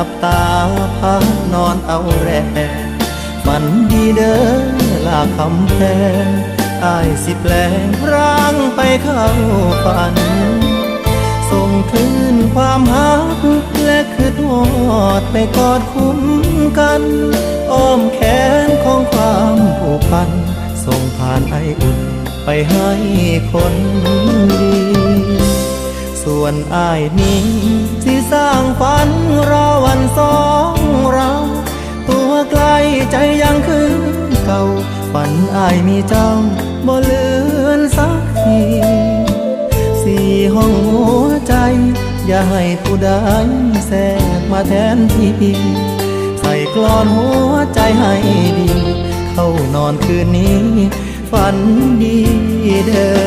ับตาพักนอนเอาแรกฝันดีเด้อลาคำแพงอายสิแปลงร่างไปเข้าฝัน ส่งคืนความหักและคือทอดไปกอดคุ้มกัน อ้อมแขนของความผูกพัน ส่งผ่านไออุ่นไปให้คนดี ส่วนอายนี้ที่สร้างฝั ใจยังคือเก่าฝันอายมีเจ้าบ่เลือนสักทีสี่ห้องหัวใจ อย่าให้ผู้ใดแทรกมาแทนที่ใส่กลอนหัวใจให้ดี เข้านอนคืนนี้ ฝันดีเด้อ